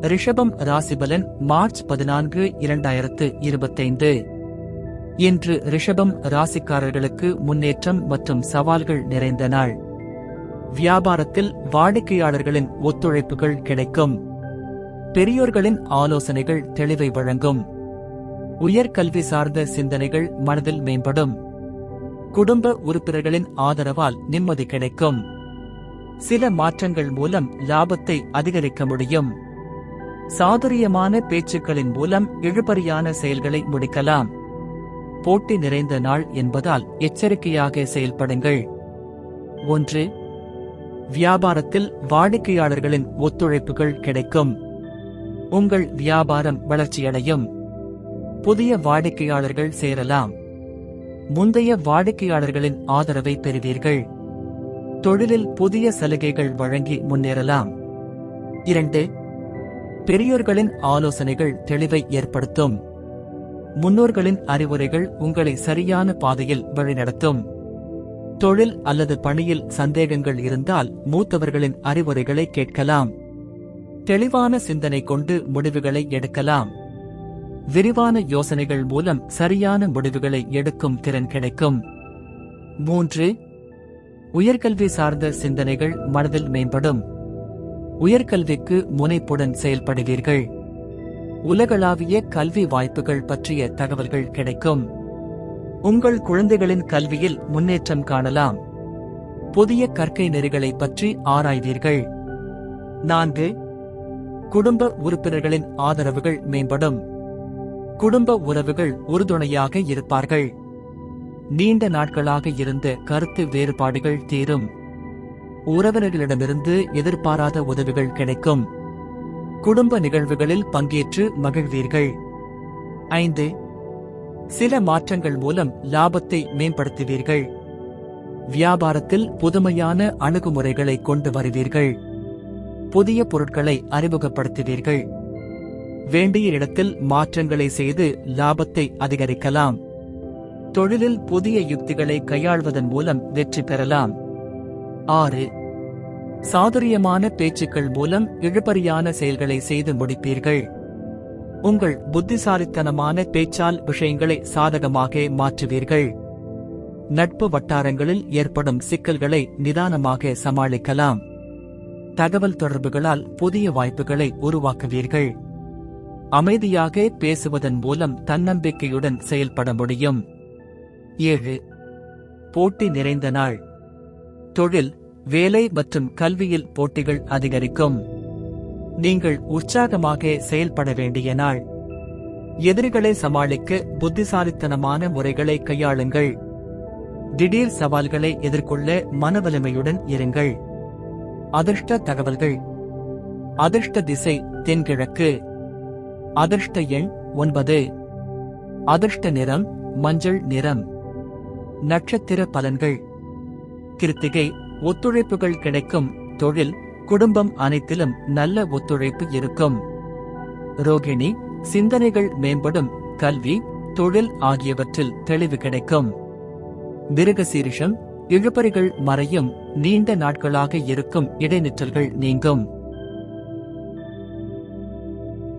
ரிஷபம் ராசிபலன் மார்ச் பதினான்கு இரண்டாயிரத்து இருபத்தைந்து. இன்று ரிஷபம் ராசிக்காரர்களுக்கு முன்னேற்றம் மற்றும் சவால்கள் நிறைந்த நாள். வியாபாரத்தில் வாடிக்கையாளர்களின் ஒத்துழைப்புகள் கிடைக்கும். பெரியோர்களின் ஆலோசனைகள் தெளிவை வழங்கும். உயர்கல்வி சார்ந்த சிந்தனைகள் மனதில் மேம்படும். குடும்ப உறுப்பினர்களின் ஆதரவால் நிம்மதி கிடைக்கும். சில மாற்றங்கள் மூலம் லாபத்தை அதிகரிக்க முடியும். சாதுரியமான பேச்சுக்களின் மூலம் இழுபறியான செயல்களை முடிக்கலாம். போட்டி நிறைந்த நாள் என்பதால் எச்சரிக்கையாக செயல்படுங்கள். ஒன்று வியாபாரத்தில் வாடிக்கையாளர்களின் ஒத்துழைப்புகள் கிடைக்கும். உங்கள் வியாபாரம் வளர்ச்சியடையும். புதிய வாடிக்கையாளர்கள் சேரலாம். முந்தைய வாடிக்கையாளர்களின் ஆதரவை பெறுவீர்கள். தொழிலில் புதிய சலுகைகள் வழங்கி முன்னேறலாம். இரண்டு பெரியோர்களின் ஆலோசனைகள் தெளிவை ஏற்படுத்தும். முன்னோர்களின் அறிவுரைகள் உங்களை சரியான பாதையில் வழிநடத்தும். தொழில் அல்லது பணியில் சந்தேகங்கள் இருந்தால் மூத்தவர்களின் அறிவுரைகளை கேட்கலாம். தெளிவான சிந்தனை கொண்டு முடிவுகளை எடுக்கலாம். விரிவான யோசனைகள் மூலம் சரியான முடிவுகளை எடுக்கும் திறன் கிடைக்கும். மூன்று உயர்கல்வி சார்ந்த சிந்தனைகள் மனதில் மேம்படும். உயர்கல்விக்கு முனைப்புடன் செயல்படுவீர்கள். உலகளாவிய கல்வி வாய்ப்புகள் பற்றிய தகவல்கள் கிடைக்கும். உங்கள் குழந்தைகளின் கல்வியில் முன்னேற்றம் காணலாம். புதிய கற்கை நெறிகளை பற்றி ஆராய்வீர்கள். நான்கு குடும்ப உறுப்பினர்களின் ஆதரவுகள் மேம்படும். குடும்ப உறவுகள் உறுதுணையாக இருப்பார்கள். நீண்ட நாட்களாக இருந்த கருத்து வேறுபாடுகள் தீரும். உறவினர்களிடமிருந்து எதிர்பாராத உதவிகள் கிடைக்கும். குடும்ப நிகழ்வுகளில் பங்கேற்று மகிழ்வீர்கள். ஐந்து சில மாற்றங்கள் மூலம் லாபத்தை மேம்படுத்துவீர்கள். வியாபாரத்தில் புதுமையான அணுகுமுறைகளை கொண்டு வருவீர்கள். புதிய பொருட்களை அறிமுகப்படுத்துவீர்கள். வேண்டிய இடத்தில் மாற்றங்களை செய்து லாபத்தை அதிகரிக்கலாம். தொழிலில் புதிய யுக்திகளை கையாள்வதன் மூலம் வெற்றி பெறலாம். ஆறு சாதுரியமான பேச்சுக்கள் மூலம் இழுபறியான செயல்களை செய்து முடிப்பீர்கள். உங்கள் புத்திசாலித்தனமான பேச்சால் விஷயங்களை சாதகமாக மாற்றுவீர்கள். நட்பு வட்டாரங்களில் ஏற்படும் சிக்கல்களை நிதானமாக சமாளிக்கலாம். தகவல் தொடர்புகளால் புதிய வாய்ப்புகளை உருவாக்குவீர்கள். அமைதியாக பேசுவதன் மூலம் தன்னம்பிக்கையுடன் செயல்பட முடியும். ஏழு போட்டி நிறைந்த நாள். தொழில் வேலை மற்றும் கல்வியில் போட்டிகள் அதிகரிக்கும். நீங்கள் உற்சாகமாக செயல்பட வேண்டிய நாள். எதிரிகளை சமாளிக்க புத்திசாலித்தனமான முறைகளை கையாளுங்கள். திடீர் சவால்களை எதிர்கொள்ள மனவலிமையுடன் இருங்கள். அதிர்ஷ்ட தகவல்கள். அதிர்ஷ்ட திசை தென்கிழக்கு. அதிர்ஷ்ட எண் ஒன்பது. அதிர்ஷ்ட நிறம் மஞ்சள் நிறம். நட்சத்திர பலன்கள். கிருத்திகை ஒத்துழைப்புகள் கிடைக்கும் தொழில் குடும்பம் அனைத்திலும் நல்ல ஒத்துழைப்பு இருக்கும். ரோகிணி சிந்தனைகள் மேம்படும் கல்வி தொழில் ஆகியவற்றில் தெளிவு கிடைக்கும். மிருகசீரிஷம் இழுபறிகள் மறையும் நீண்ட நாட்களாக இருக்கும் இடைநிற்றல்கள் நீங்கும்.